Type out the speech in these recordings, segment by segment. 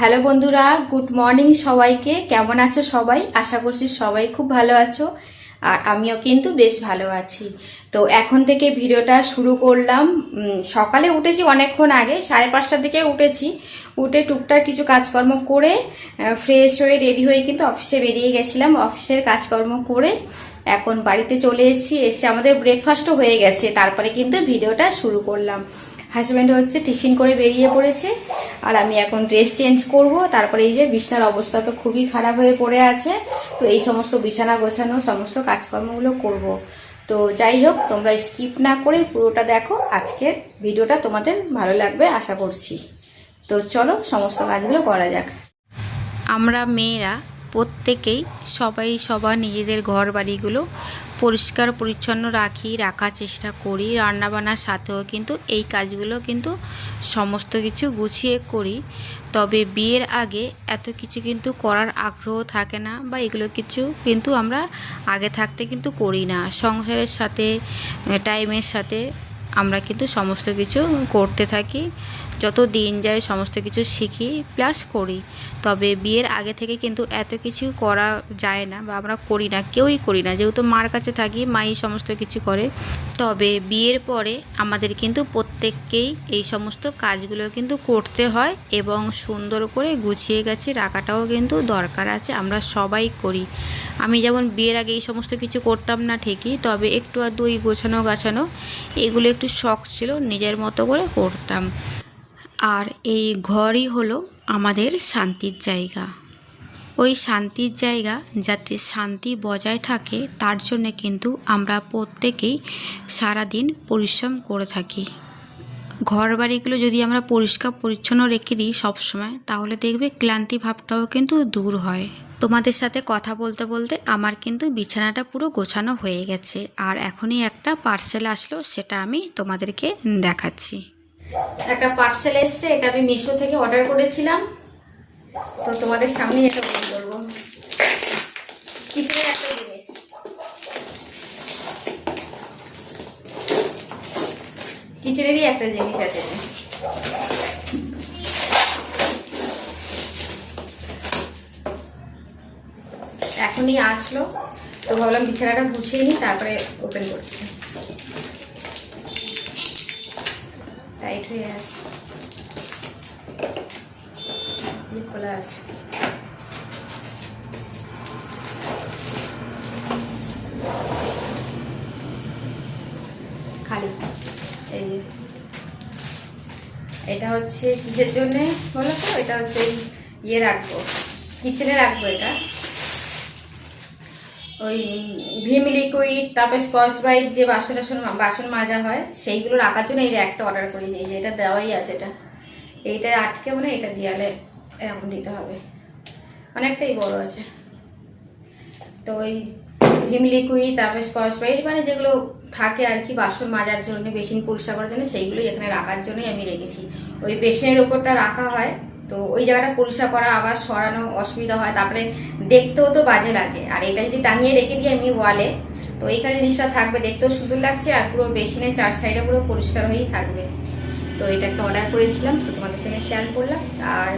Hello বন্ধুরা, good morning সবাইকে। কেমন আছো সবাই? আশা করছি সবাই খুব ভালো আছো। আর আমিও কিন্তু বেশ ভালো আছি। তো এখন থেকে ভিডিওটা শুরু করলাম। সকালে উঠেছি অনেকক্ষণ আগে, সাড়ে পাঁচটার দিকে উঠেছি। উঠে টুকটাক কিছু কাজকর্ম করে ফ্রেশ হয়ে রেডি হয়ে কিন্তু অফিসে বেরিয়ে গেছিলাম। অফিসের কাজকর্ম করে এখন বাড়িতে চলে এসেছি। এসে আমাদের ব্রেকফাস্টও হয়ে গেছে। তারপরে কিন্তু ভিডিওটা শুরু করলাম। হাজব্যান্ড হচ্ছে টিফিন করে বেরিয়ে পড়েছে, আর আমি এখন ড্রেস চেঞ্জ করব। তারপরে এই যে বিছানার অবস্থা তো খুবই খারাপ হয়ে পড়ে আছে, তো এই সমস্ত বিছানা গোছানো, সমস্ত কাজকর্মগুলো করব। তো যাই হোক, তোমরা স্কিপ না করে পুরোটা দেখো, আজকের ভিডিওটা তোমাদের ভালো লাগবে, আশা করছি। তো চলো, সমস্ত কাজগুলো করা যাক। আমরা মেয়েরা প্রত্যেকেই সবাই সবার নিজেদের ঘর বাড়িগুলো পরিষ্কার, পরিচ্ছন্ন রাখি, রাখার চেষ্টা করি। রান্নাবান্নার সাথেও কিন্তু এই কাজগুলো কিন্তু সমস্ত কিছু গুছিয়ে করি। তবে বিয়ের আগে এত কিছু কিন্তু করার আগ্রহ থাকে না বা এগুলো কিছু কিন্তু আমরা আগে থাকতে কিন্তু করি না। সংসারের সাথে টাইমের সাথে আমরা কিন্তু সমস্ত কিছু করতে থাকি, যত দিন যায় সমস্ত কিছু শিখি প্লাস করি। তবে বিয়ের আগে থেকে কিন্তু এত কিছু করা যায় না বা আমরা করি না, কেউই করি না। যেহেতু মার কাছে থাকি, মাই সমস্ত কিছু করে। তবে বিয়ের পরে আমাদের কিন্তু প্রত্যেককেই এই সমস্ত কাজগুলো কিন্তু করতে হয় এবং সুন্দর করে গুছিয়ে গেছে রাখাটাও কিন্তু দরকার আছে, আমরা সবাই করি। আমি যেমন বিয়ের আগে এই সমস্ত কিছু করতাম না ঠিকই, তবে একটু আর দুই গোছানো গাছানো এগুলো একটু শখ ছিল, নিজের মতো করে করতাম। আর এই ঘরই হলো আমাদের শান্তির জায়গা। ওই শান্তির জায়গা যাতে শান্তি বজায় থাকে, তার জন্যে কিন্তু আমরা প্রত্যেকেই সারাদিন পরিশ্রম করে থাকি। ঘর বাড়িগুলো যদি আমরা পরিষ্কার পরিচ্ছন্ন রেখে দিই সবসময়, তাহলে দেখবে ক্লান্তি ভাবটাও কিন্তু দূর হয়। তোমাদের সাথে কথা বলতে বলতে আমার কিন্তু বিছানাটা পুরো গোছানো হয়ে গেছে। আর এখনই একটা পার্সেল আসলো, সেটা আমি তোমাদেরকে দেখাচ্ছি। একটা পার্সেল এসছে, এটা আমি মিশো থেকে অর্ডার করেছিলাম। তো তোমাদের সামনে এটা বলে কিচেনের একটা জিনিস? কিচেনেরই একটা জিনিস আছে। এখনই আসলো। তো ভাবলাম বিছানাটা গুছিয়ে নিই, তারপরে ওপেন করছি। টাইট হয়ে আছে। খোলা আছে। খালি। এই এটা হচ্ছে কিসের জন্যে বলো তো? এটা হচ্ছে ইয়ে রাখব। কিচেনে রাখব এটা। ওই ভিম লিকুইড তারপরে স্কচ ব্রাইট যে বাসন টাসন বাসন মাজা হয়, সেইগুলো রাখার জন্য এই একটা অর্ডার করেছি। যে এটা দেওয়াই আছে এটা। এইটা আটকে মানে এটা দেওয়ালে এরকম দিতে হবে। অনেকটাই বড় আছে। তো ওই ভিম লিকুইড তারপরে স্কচ ব্রাইট মানে যেগুলো থাকে আর কি বাসন মাজার জন্য, বেসিন পরিষ্কার করার জন্য, সেইগুলোই এখানে রাখার জন্যই আমি রেখেছি। ওই বেসিনের ওপরটা রাখা হয়। তো ওই জায়গাটা পরিষ্কার করা, আবার সরানো অসুবিধা হয়, তারপরে দেখতেও তো বাজে লাগে। আর এটা যদি টাঙিয়ে রেখে দিই আমি ওয়ালে তো এইখানে জিনিসটা থাকবে, দেখতেও সুন্দর লাগছে আর পুরো বেসিনের চার সাইডে পুরো পরিষ্কার হয়েই থাকবে। তো এটা একটা অর্ডার করেছিলাম, তো তোমাদের সঙ্গে শেয়ার করলাম। আর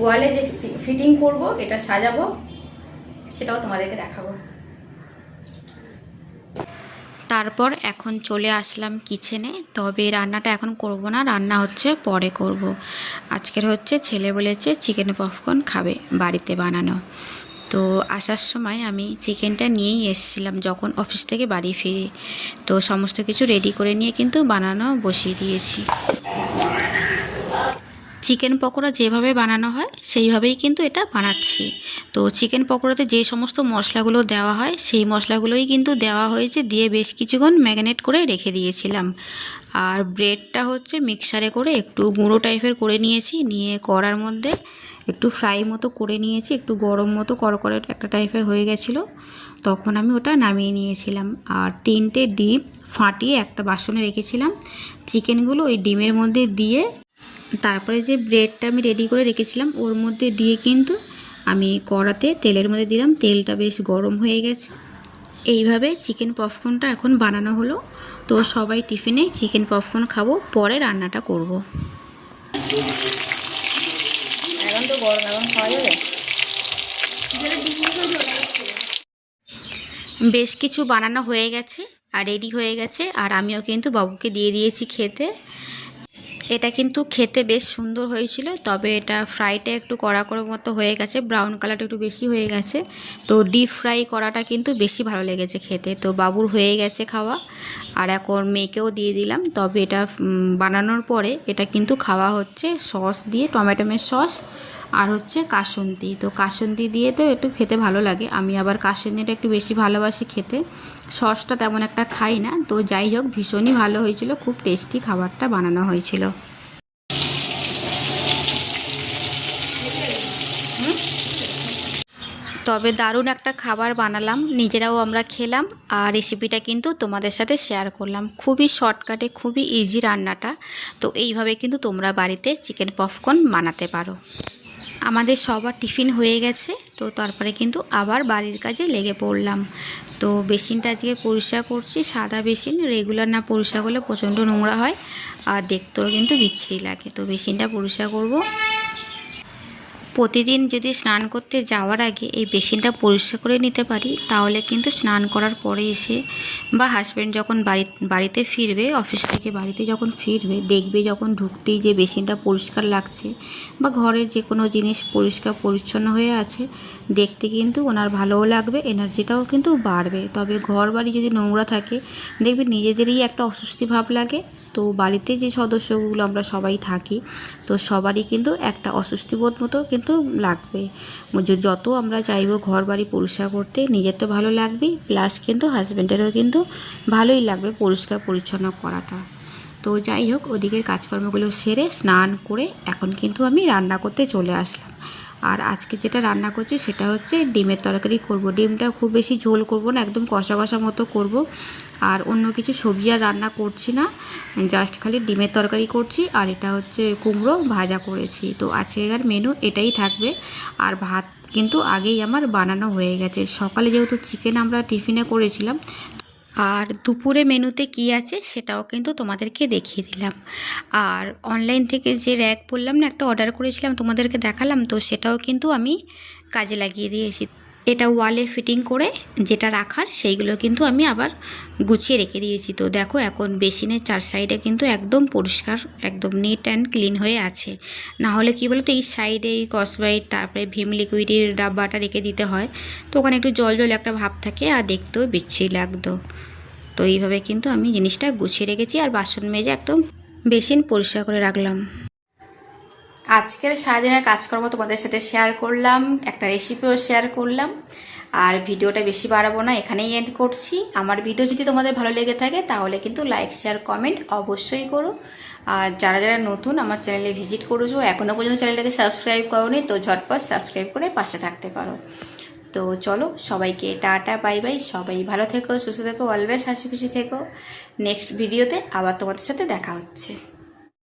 ওয়ালে যে ফিটিং করব, এটা সাজাবো, সেটাও তোমাদেরকে দেখাবো। তারপর এখন চলে আসলাম কিচেনে তবে রান্নাটা এখন করব না, রান্না হচ্ছে পরে করব। আজকের হচ্ছে ছেলে বলেছে চিকেন পপকর্ন খাবে বাড়িতে বানানো। তো আসার সময় আমি চিকেনটা নিয়েই এসেছিলাম যখন অফিস থেকে বাড়ি ফিরে। তো সমস্ত কিছু রেডি করে নিয়ে কিন্তু বানানো বসিয়ে দিয়েছি। চিকেন পকোড়া যেভাবে বানানো হয়, সেইভাবেই কিন্তু এটা বানাচ্ছি। তো চিকেন পকোড়াতে যে সমস্ত মশলাগুলো দেওয়া হয়, সেই মশলাগুলোই কিন্তু দেওয়া হয়েছে, দিয়ে বেশ কিছুক্ষণ ম্যাগনেট করে রেখে দিয়েছিলাম। আর ব্রেডটা হচ্ছে মিক্সারে করে একটু গুঁড়ো টাইপের করে নিয়েছি, নিয়ে কড়ার মধ্যে একটু ফ্রাই মতো করে নিয়েছি, একটু গরম মতো করকরে একটা টাইপের হয়ে গেছিল। তখন আমি ওটা নামিয়ে নিয়েছিলাম। আর তিনটে ডিম ফাটিয়ে একটা বাসনে রেখেছিলাম। চিকেনগুলো ওই ডিমের মধ্যে দিয়ে তারপরে যে ব্রেডটা আমি রেডি করে রেখেছিলাম ওর মধ্যে দিয়ে কিন্তু আমি কড়াতে তেলের মধ্যে দিলাম। তেলটা বেশ গরম হয়ে গেছে। এইভাবে চিকেন পপকর্নটা এখন বানানো হলো। তো সবাই টিফিনে চিকেন পপকর্ন খাব পরে রান্নাটা করব। গরম এখন খাওয়া যাবে? বেশ কিছু বানানো হয়ে গেছে আর রেডি হয়ে গেছে। আর আমিও কিন্তু বাবুকে দিয়ে দিয়েছি খেতে। এটা কিন্তু খেতে বেশ সুন্দর হয়েছিল, তবে এটা ফ্রাইটা একটু কড়া করার মতো হয়ে গেছে ব্রাউন কালারটা একটু বেশি হয়ে গেছে। তো ডিপ ফ্রাই করাটা কিন্তু বেশি ভালো লেগেছে খেতে। তো বাবুর হয়ে গেছে খাওয়া, আর এখন মেয়েকেও দিয়ে দিলাম, তবে এটা বানানোর পরে এটা কিন্তু খাওয়া হচ্ছে সস দিয়ে টমেটোমের সস আর হচ্ছে কাসন্দি। তো কাসন্দি দিয়ে তো একটু খেতে ভালো লাগে। আমি আবার কাসন্দিটা একটু বেশি ভালোবাসি খেতে। সসটা তেমন একটা খাই না। তো যাই হোক, ভীষণই ভালো হয়েছিল। খুব টেস্টি খাবারটা বানানো হয়েছিল। তবে দারুণ একটা খাবার বানালাম। নিজেরাও আমরা খেলাম। আর রেসিপিটা কিন্তু তোমাদের সাথে শেয়ার করলাম। খুবই শর্টকাটে খুবই ইজি রান্নাটা। তো এইভাবে কিন্তু তোমরা বাড়িতে চিকেন পপকর্ন বানাতে পারো। আমাদের সবার টিফিন হয়ে গেছে, তো তারপরে কিন্তু আবার বাড়ির কাজে লেগে পড়লাম। তো বেসিনটা আজকে পরিষ্কার করছি, সাদা বেসিন রেগুলার না পরিষ্কার করলে প্রচণ্ড নোংরা হয়, আর দেখতেও কিন্তু বিচ্ছিরি লাগে। তো বেসিনটা পরিষ্কার করব। প্রতিদিন যদি স্নান করতে যাওয়ার আগে এই বেসিনটা পরিষ্কার করে নিতে পারি, তাহলে কিন্তু স্নান করার পরে এসে বা হাজব্যান্ড যখন বাড়ি বাড়িতে ফিরবে অফিস থেকে বাড়িতে যখন ফিরবে, দেখবে যখন ঢুকতেই যে বেসিনটা পরিষ্কার লাগছে বা ঘরের যে কোনো জিনিস পরিষ্কার পরিচ্ছন্ন হয়ে আছে, দেখতে কিন্তু ওনার ভালোও লাগবে এনার্জিটাও কিন্তু বাড়বে। তবে ঘর বাড়ি যদি নোংরা থাকে, দেখবে নিজেদেরই একটা অস্বস্তি ভাব লাগে। তো বাড়িতে যে সদস্যগুলো আমরা সবাই থাকি, তো সবারই কিন্তু একটা অস্বস্তিবোধ মতো কিন্তু লাগবে। যত আমরা চাইব ঘর বাড়ি পরিষ্কার করতে, নিজের তো ভালো লাগবেই প্লাস কিন্তু হাজব্যান্ডেরও কিন্তু ভালোই লাগবে পরিষ্কার পরিচ্ছন্ন করাটা। তো যাই হোক, ওদিকের কাজকর্মগুলো সেরে স্নান করে এখন কিন্তু আমি রান্না করতে চলে আসলাম। আর আজকে যেটা রান্না করছি সেটা হচ্ছে ডিমের তরকারি করব। ডিমটা খুব বেশি ঝোল করব না, একদম কষা কষা মতো করব। আর অন্য কিছু সবজি আর রান্না করছি না জাস্ট খালি ডিমের তরকারি করছি আর এটা হচ্ছে কুমড়ো ভাজা করেছি। তো আজকের মেনু এটাই থাকবে। আর ভাত কিন্তু আগেই আমার বানানো হয়ে গেছে। সকালে যেহেতু চিকেন আমরা টিফিনে করেছিলাম আর দুপুরে মেনুতে কি আছে সেটাও কিন্তু তোমাদেরকে দেখিয়ে দিলাম। আর অনলাইন থেকে যে র্যাক বললাম না, একটা অর্ডার করেছিলাম তোমাদেরকে দেখালাম, তো সেটাও কিন্তু আমি কাজে লাগিয়ে দিয়েছি এটা ওয়ালে ফিটিং করে যেটা রাখার সেইগুলো কিন্তু আমি আবার গুছিয়ে রেখে দিয়েছি। তো দেখো এখন বেসিনের চার সাইডে কিন্তু একদম পরিষ্কার, একদম নিট অ্যান্ড ক্লিন হয়ে আছে। না হলে কি বলতো, এই সাইডে এই কসবাইট তারপরে ভিম লিকুইডের ডাব্বাটা রেখে দিতে হয়। তো ওখানে একটু জল জল একটা ভাব থাকে আর দেখতেও বিচ্ছিরি লাগতো। তো এইভাবে কিন্তু আমি জিনিসটা গুছিয়ে রেখেছি আর বাসন মেজে একদম বেসিন পরিষ্কার করে রাখলাম। আজকের সারাদিনের কাজকর্ম তোমাদের সাথে শেয়ার করলাম, একটা রেসিপিও শেয়ার করলাম। আর ভিডিওটা বেশি বাড়াবো না, এখানেই এন্ড করছি। আমার ভিডিও যদি তোমাদের ভালো লেগে থাকে, তাহলে কিন্তু লাইক শেয়ার কমেন্ট অবশ্যই করো। আর যারা যারা নতুন আমার চ্যানেলে ভিজিট করেছ এখনও পর্যন্ত চ্যানেলটাকে সাবস্ক্রাইব করোনি, তো ঝটপট সাবস্ক্রাইব করে পাশে থাকতে পারো। তো চলো, সবাইকে টাটা বাই বাই সবাই ভালো থেকো, সুস্থ থেকো অলওয়েজ হাসি খুশি থেকো। নেক্সট ভিডিওতে আবার তোমাদের সাথে দেখা হচ্ছে।